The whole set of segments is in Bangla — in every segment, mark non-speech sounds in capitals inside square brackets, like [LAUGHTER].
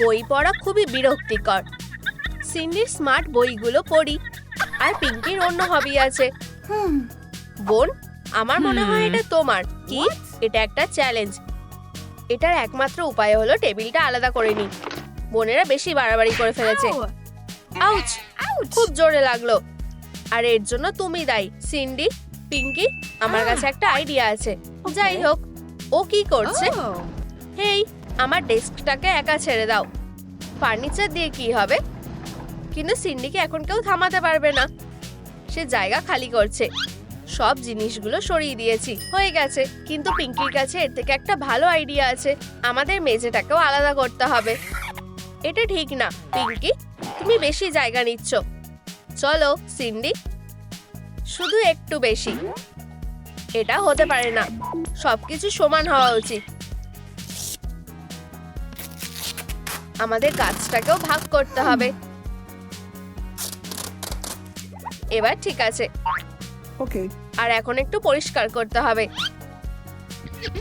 বই পড়া খুবই বিরক্তিকর। সিন্ডির স্মার্ট বইগুলো পড়ি আর পিঙ্কির অন্য হবি আছে। বোন আমার মনে হয় এটা তোমার। কি? এটা একটা চ্যালেঞ্জ এটার একমাত্র উপায় হলো টেবিলটা আলাদা করে নি। বোনেরা বেশি বাড়াবাড়ি করে ফেলেছে। আউচ খুব জোরে লাগল। আর এর জন্য তুমি দায়ী সিন্ডি পিঙ্কি আমার কাছে একটা আইডিয়া আছে। যাই হোক ও কি করছে? হেই আমার ডেস্কটাকে একা ছেড়ে দাও। ফার্নিচার দিয়ে কি হবে? কিন্তু সিন্ডিকে এখন কেউ থামাতে পারবে না। সে জায়গা খালি করছে। সব জিনিসগুলো সরিয়ে দিয়েছি। হয়ে গেছে। কিন্তু পিঙ্কির কাছে এর থেকে একটা ভালো আইডিয়া আছে। আমাদের মেঝেটাকেও আলাদা করতে হবে। এটা ঠিক না, পিঙ্কি। তুমি বেশি জায়গা নিচ্ছ। চলো, সিন্ডি। শুধু একটু বেশি। এটা হতে পারে না। সবকিছু সমান হওয়া উচিত। আমাদের কাজটাকেও ভাগ করতে হবে। এবার ঠিক আছে। Okay. আর এখন একটু পরিষ্কার করতে হবে।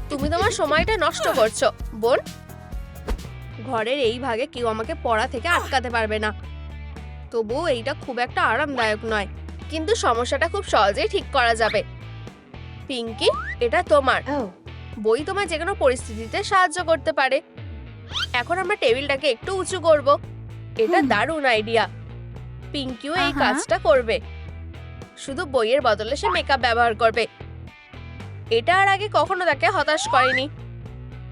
তুমি তোমার সময়টা নষ্ট করছ। বোন ঘরের এই ভাগে কেউ আমাকে পড়া থেকে আটকাতে পারবে না। তবুও এইটা খুব একটা আরামদায়ক নয়। কিন্তু সমস্যাটা খুব সহজেই ঠিক করা যাবে। পিঙ্কি এটা তোমার। বই তোমার যে কোনো পরিস্থিতিতে সাহায্য করতে পারে। এখন আমরা টেবিলটাকে একটু উঁচু করব। এটা। দারুণ আইডিয়া। পিঙ্কিও এই কাজটা করবে। শুধু বইয়ের বদলে সে মেকআপ ব্যবহার করবে। এটা আর আগে কখনো তাকে হতাশ করেনি।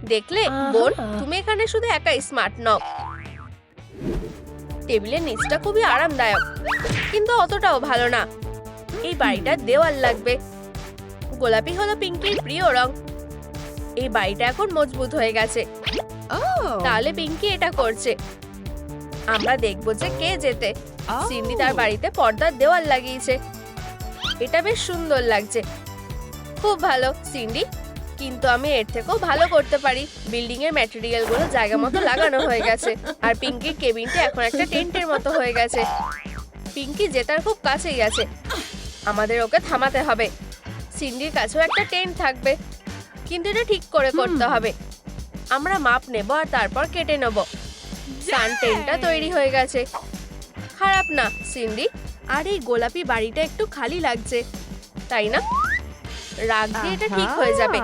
দেখলে বোন তুমি এখানে শুধু একাই স্মার্ট নও। টেবিলের নিচটা খুবই আরামদায়ক কিন্তু অতটাও ভালো না। এই বাড়িটার দেওয়াল লাগবে। গোলাপি হলো পিঙ্কির প্রিয় রং। এই বাড়িটা এখন মজবুত হয়ে গেছে। তাহলে পিঙ্কি এটা করছে। আমরা দেখব যে কে যেতে। সিন্ডি তার বাড়িতে পর্দার দেওয়াল লাগিয়েছে। এটা বেশ সুন্দর লাগছে। খুব ভালো সিন্ডি। কিন্তু আমি এর থেকেও ভালো করতে পারি। বিল্ডিং এর ম্যাটেরিয়ালগুলো জায়গা মতো লাগানো হয়ে গেছে। আর পিঙ্কির কেবিনটা এখন একটা টেন্টের মতো হয়ে গেছে। পিঙ্কি জেতার খুব কাছেই আছে। আমাদের ওকে থামাতে হবে। সিন্ডির কাছেও একটা টেন্ট থাকবে। কিন্তু এটা ঠিক করে করতে হবে। আমরা মাপ নেব আর তারপর কেটে নেব। সান টেন্টটা তৈরি হয়ে গেছে। খারাপ না সিন্ডি। আর এই গোলাপি বাড়িটা একটু খালি লাগছে। তাই না? রাগ দিয়ে এটা ঠিক হয়ে যাবে।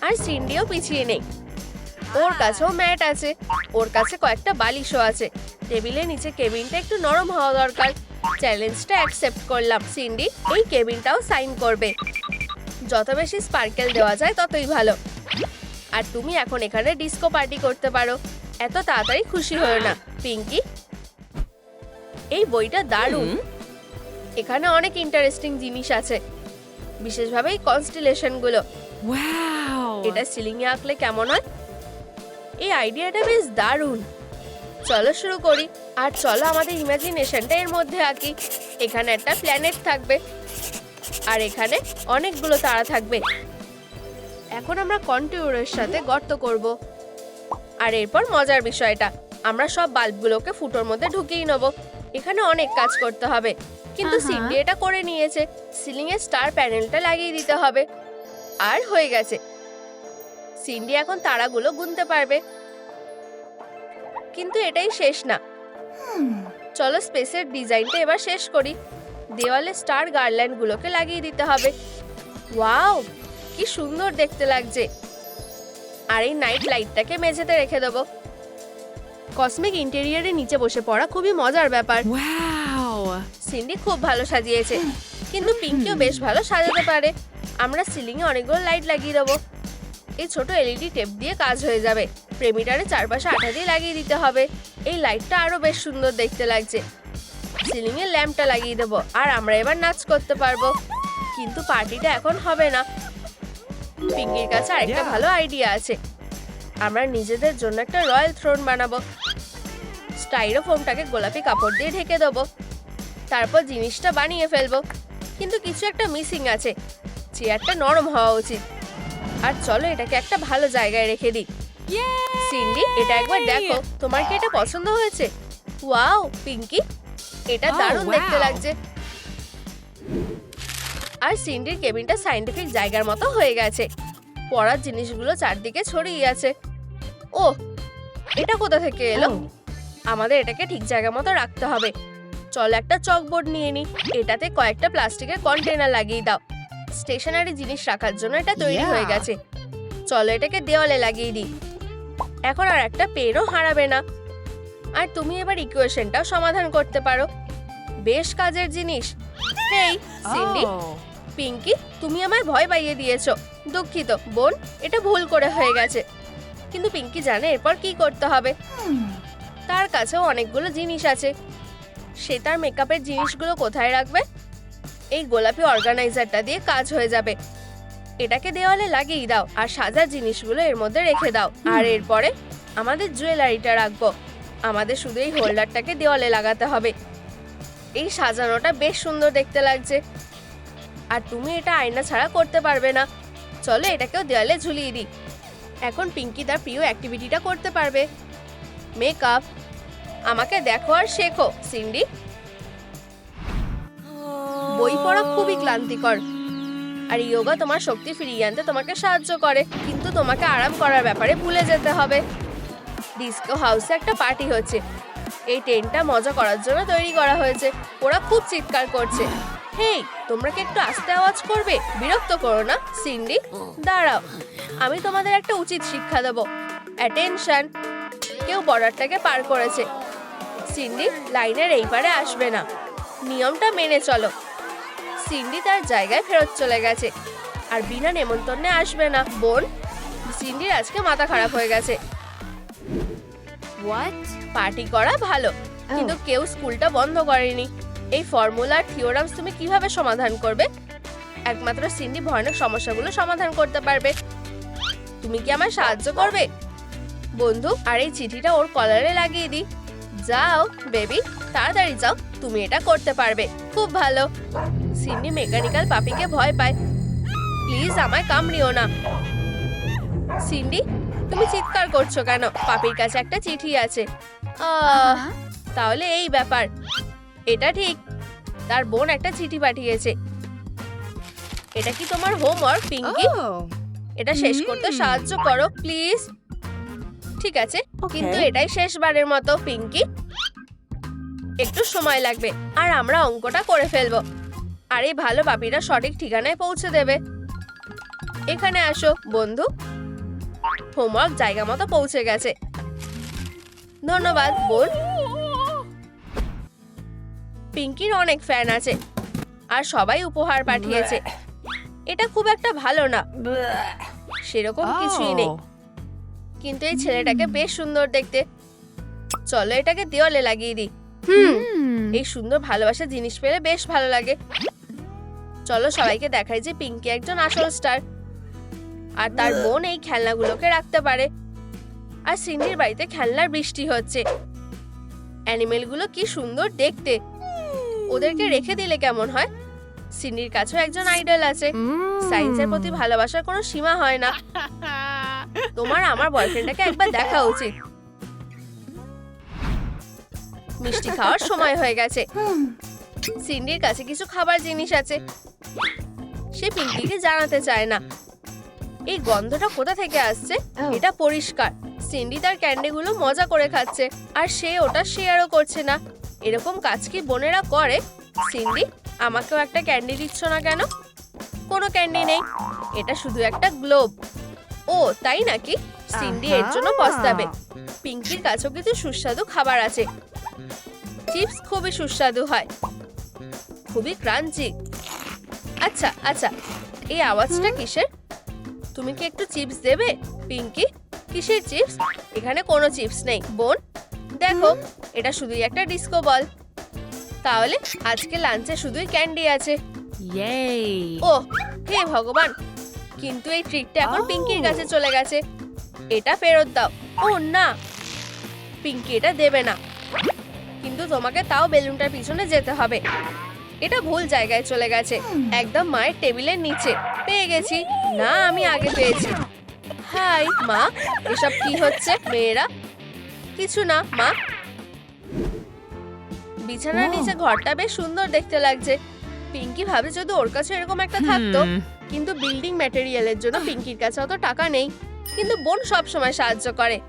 আর সিন্ডিও পিছিয়ে নেই। ওর কাছেও ম্যাট আছে। ওর কাছে কয়েকটা বালিশও আছে। টেবিলের নিচে কেবিনটা একটু নরম হওয়া দরকার। চ্যালেঞ্জটা অ্যাকসেপ্ট করলাম সিন্ডি। এই কেবিনটাও সাইন করবে। যত বেশি স্পার্কেল দেওয়া যায় ততই ভালো। আর তুমি এখন এখানে ডিস্কো পার্টি করতে পারো। এত তাড়াতাড়ি খুশি হও না পিঙ্কি। এই বইটা দারুণ। এখানে অনেক ইন্টারেস্টিং জিনিস আছে। বিশেষভাবে এই কনস্টিলেশনগুলো। Wow. এটা সিলিং এ আঁকলে কেমন হয়? এই আইডিয়াটা বেশ দারুণ। চলো শুরু করি। আর চলো আমাদের ইমাজিনেশনটা এর মধ্যে আঁকি। এখানে একটা প্ল্যানেট থাকবে। আর এখানে অনেকগুলো তারা থাকবে। এখন আমরা কন্টিউরের সাথে গর্ত করব। আর এরপর মজার বিষয়টা আমরা সব বাল্বগুলোকে ফুটোর মধ্যে ঢুকিয়ে নেব। এখানে অনেক কাজ করতে হবে। কিন্তু। সিন্ডি এটা করে নিয়েছে সিলিং এ স্টার প্যানেলটা লাগিয়ে দিতে হবে। আর হয়ে গেছে। সিন্ডি এখন তারাগুলো গুনতে পারবে। কিন্তু এটাই শেষ না। চলো স্পেসের ডিজাইনটা এবার শেষ করি। দেওয়ালে স্টার গার্ল্যান্ড গুলোকে লাগিয়ে দিতে হবে। ওয়াও! কি সুন্দর দেখতে লাগছে। আর এই নাইট লাইটটাকে মেঝেতে রেখে দেবো। কসমিক ইন্টেরিয়ারের নিচে বসে পড়া খুবই মজার ব্যাপার. সিন্ডি খুব ভালো সাজিয়েছে কিন্তু পিঙ্কিও বেশ ভালো সাজাতে পারে। আমরা সিলিং এ অনেকগুলো লাইট লাগিয়ে দেবো। এই ছোট এলইডি টেপ দিয়ে কাজ হয়ে যাবে। প্রেমিটারে চারপাশে আঠা দিয়ে লাগিয়ে দিতে হবে। এই লাইটটা আরও বেশ সুন্দর দেখতে লাগছে। সিলিং এ ল্যাম্পটা লাগিয়ে দেবো আর আমরা এবার নাচ করতে পারব। কিন্তু পার্টিটা এখন হবে না। পিঙ্কির কাছে আরেকটা ভালো আইডিয়া আছে। আমরা নিজেদের জন্য একটা রয়্যাল থ্রোন বানাবো। স্টাইরোফোমটাকে গোলাপি কাপড় দিয়ে ঢেকে দেবো। তারপর জিনিসটা বানিয়ে ফেলব। কিন্তু কিছু একটা মিসিং আছে। চেয়ারটা নরম হওয়া উচিত। আর চলো এটাকে একটা ভালো জায়গায় রেখে দিই। সিন্ডি এটা একবার দেখো। তোমার কি এটা পছন্দ হয়েছে? ওয়াও পিঙ্কি। এটা Oh, দারুণ দেখতে লাগছে। আর সিন্ডির কেবিনটা সাইন্টিফিক জায়গার মতো হয়ে গেছে। পড়ার জিনিসগুলো চারদিকে ছড়িয়ে আছে। ও এটা কোথা থেকে এলো? আমাদের এটাকে ঠিক জায়গা মতো রাখতে হবে। চল একটা চকবোর্ড নিয়ে নি। এটাতে কয়েকটা প্লাস্টিকের কন্টেনার লাগিয়ে দাও। স্টেশনারি জিনিস রাখার জন্য এটা তৈরি হয়ে গেছে। চলো এটাকে দেওয়ালে লাগিয়ে দিই। এখন আর একটা পেনও হারাবে না। আর তুমি এবার ইকুয়েশনটাও সমাধান করতে পারো। বেশ কাজের জিনিস। হেই সিন্ডি। Oh. পিঙ্কি, তুমি আমায় ভয় পাইয়ে দিয়েছ। দুঃখিত, বোন, এটা ভুল করে হয়ে গেছে। কিন্তু পিঙ্কি জানে এরপর কি করতে হবে। তার কাছেও অনেকগুলো জিনিস আছে। সে তার মেকআপের জিনিসগুলো কোথায় রাখবে? এই গোলাপি অর্গানাইজারটা দিয়ে কাজ হয়ে যাবে। এটাকে দেওয়ালে লাগিয়ে দাও আর সাজার জিনিসগুলো এর মধ্যে রেখে দাও। আর এরপরে আমাদের জুয়েলারিটা রাখব। আমাদের শুধু এই হোল্ডারটাকে দেওয়ালে লাগাতে হবে। এই সাজানোটা বেশ সুন্দর দেখতে লাগছে। আর তুমি এটা আয়না ছাড়া করতে পারবে না। চলো এটাকেও দেওয়ালে ঝুলিয়ে দিই। এখন পিঙ্কি তার প্রিয় অ্যাক্টিভিটিটা করতে পারবে। মেকআপ। আমাকে দেখো আর শেখো, সিন্ডি। বই পড়া খুবই ক্লান্তিকর। আর ইয়োগা তোমার শক্তি ফিরিয়ে আনতে তোমাকে সাহায্য করে। কিন্তু তোমাকে আরাম করার ব্যাপারে ভুলে যেতে হবে। ডিস্কো হাউসে একটা পার্টি হচ্ছে। এই টেন্টটা মজা করার জন্য তৈরি করা হয়েছে। ওরা খুব চিৎকার করছে। হেই তোমরা কি একটু আস্তে আওয়াজ করবে? বিরক্ত করো না সিন্ডি। দাঁড়াও আমি তোমাদের একটা উচিত শিক্ষা দেবো। অ্যাটেনশন কেউ বর্ডারটাকে পার করেছে। সিন্ডি লাইনের এই পারে আসবে না। নিয়মটা মেনে চলো। সিন্ডি তার জায়গায় ফেরত চলে গেছে। আর বিনা নেমন্তন্নে আসবে না। বোন সিন্ডির আজকে মাথা খারাপ হয়ে গেছে। What? পার্টি করা ভালো কিন্তু কেউ স্কুলটা বন্ধ করেনি। এই ফর্মুলার থিওরামস তুমি কীভাবে সমাধান করবে? একমাত্র সিন্ডি ভয়ানক সমস্যাগুলো সমাধান করতে পারবে। তুমি কি আমায় সাহায্য করবে? বন্ধু আর এই চিঠিটা ওর কলারে লাগিয়ে দিই। যাও বেবি তাড়াতাড়ি যাও তুমি এটা করতে পারবে। খুব ভালো। সিন্ডি মেকানিক্যাল পাপিকে ভয় পায়। প্লিজ আমায় কামড়িও না। সিন্ডি তুমি চিৎকার করছ কেন? পাপির কাছে একটা চিঠি আছে। আহ, তাহলে এই ব্যাপার। এটা ঠিক। তার বোন একটা চিঠি পাঠিয়েছে। এটা কি তোমার হোমওয়ার্ক পিঙ্কি. এটা শেষ করতে সাহায্য করো প্লিজ ঠিক আছে কিন্তু এটাই শেষবারের মতো পিঙ্কি একটু সময় লাগবে আর আমরা অঙ্কটা করে ফেলব। আর এই ভালো পাপিরা সঠিক ঠিকানায় পৌঁছে দেবে। এখানে আসো বন্ধু। হোমওয়ার্ক জায়গা মতো পৌঁছে গেছে। ধন্যবাদ বোন। পিঙ্কির অনেক ফ্যান আছে। আর সবাই উপহার পাঠিয়েছে। এটা খুব একটা ভালো না। সেরকম কিছুই নেই. কিন্তু এই ছেলেটাকে বেশ সুন্দর দেখতে। চলো এটাকে দেওয়ালে লাগিয়ে দিই। হুম. এই সুন্দর ভালোবাসা জিনিস পেলে বেশ ভালো লাগে। চলো সবাইকে দেখাই যে পিঙ্কি একজন আসল স্টার। আর তার বোন এই খেলনাগুলোকে রাখতে পারে। আর সিন্ডির বাড়িতে খেলনার বৃষ্টি হচ্ছে। অ্যানিমেলগুলো কি সুন্দর দেখতে। ওদেরকে রেখে দিলে কেমন হয়? সিন্ডির কাছেও একজন আইডল আছে। সায়েন্সের প্রতি. ভালোবাসার কোনো সীমা হয় না। [LAUGHS] তোমার আমার বয়ফ্রেন্ডটাকে একবার দেখা উচিত। মিষ্টি খাওয়ার সময় হয়ে গেছে। সিন্ডির কাছে কিছু খাবার জিনিস আছে। সে পিঙ্কিকে জানাতে চায় না। এই গন্ধটা কোথা থেকে আসছে. এটা পরিষ্কার। সিন্ডি তার ক্যান্ডিগুলো মজা করে খাচ্ছে। আর সে ওটা শেয়ারও করছে না। এরকম কাজ কি বোনেরা করে? সিন্ডি আমাকেও একটা ক্যান্ডি দিচ্ছ না কেন? কোনো ক্যান্ডি নেই। এটা শুধু একটা গ্লোব। ও তাই নাকি? সিন্ডি এর জন্য। পস্তাবে। পিঙ্কির কাছেও কিছু সুস্বাদু খাবার আছে। চিপস খুবই সুস্বাদু হয়। খুবই ক্রাঞ্চি। আচ্ছা আচ্ছা এই আওয়াজটা কিসের? তুমি কি একটু চিপস দেবে? পিঙ্কি কিসের চিপস? এখানে কোনো চিপস নেই। বোন দেখো। এটা শুধুই একটা ডিস্কো বল তাহলে আজকে লাঞ্চে শুধুই ক্যান্ডি আছে. ও হে ভগবান! কিন্তু এই ট্রিকটা এখন Oh. পিঙ্কির কাছে চলে গেছে। এটা ফেরত দাও। ও না পিঙ্কি এটা দেবে না। কিন্তু তোমাকে তাও বেলুনটার পিছনে যেতে হবে। এটা ভুল জায়গায় চলে গেছে। একদম মায়ের টেবিলের নিচে। পেয়ে গেছি। না আমি আগে পেয়েছি। হাই মা এসব কি হচ্ছে? মেয়েরা? কিছু না মা। বিছানার Oh. নিচে ঘরটা বেশ সুন্দর দেখতে লাগছে। পিঙ্কি ভাবে যদি ওর কাছে এরকম একটা থাকতো. কিন্তু বিল্ডিং ম্যাটেরিয়ালের জন্য পিঙ্কির কাছে অত টাকা নেই। কিন্তু বোন সব সময় সাহায্য করে।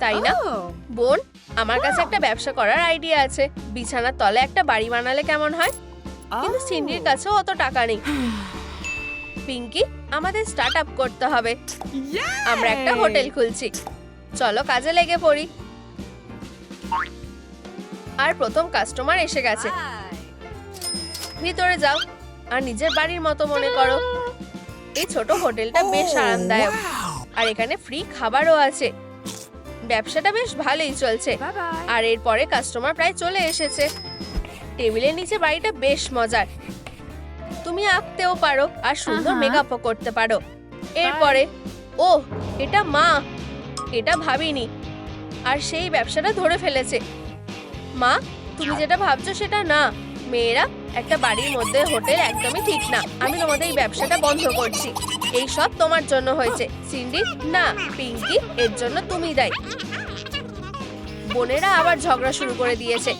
তাই না? Oh. বোন আমার কাছে একটা ব্যবসা করার আইডিয়া আছে। বিছানার তলে একটা বাড়ি বানালে কেমন হয়? কিন্তু সিন্ডির কাছেও অত টাকা নেই। পিঙ্কি আমাদের স্টার্ট আপ করতে হবে। আমরা একটা হোটেল খুলছি। চলো কাজে লেগে পড়ি। আর প্রথম কাস্টমার এসে গেছে। ভিতরে যাও আর নিজের বাড়ির মতো মনে করো। এই ছোট হোটেলটা বেশ Oh, আরামদায়ক। আর এখানে ফ্রি খাবারও আছে। ব্যবসাটা বেশ ভালোই চলছে. আর এরপরে কাস্টমার প্রায় চলে এসেছে। টেবিলের নিচে বাড়িটা বেশ মজার। তুমি আঁকতেও পারো আর সুন্দর মেকআপও করতে পারো। এরপরে ও এটা মা। এটা ভাবিনি। আর সেই ব্যবসাটা ধরে ফেলেছে। মা, তুমি যেটা ভাবছ সেটা না। মেয়েরা, একটা বাড়ির মধ্যে হোটেল একদমই ঠিক না। আমি তোমাদের এই ব্যবসাটা বন্ধ করছি। এই সব তোমার জন্য হয়েছে। সিন্ডি, না, পিঙ্কি, এর জন্য তুমি দায়ী। বোনেরা আবার ঝগড়া শুরু করে দিয়েছে।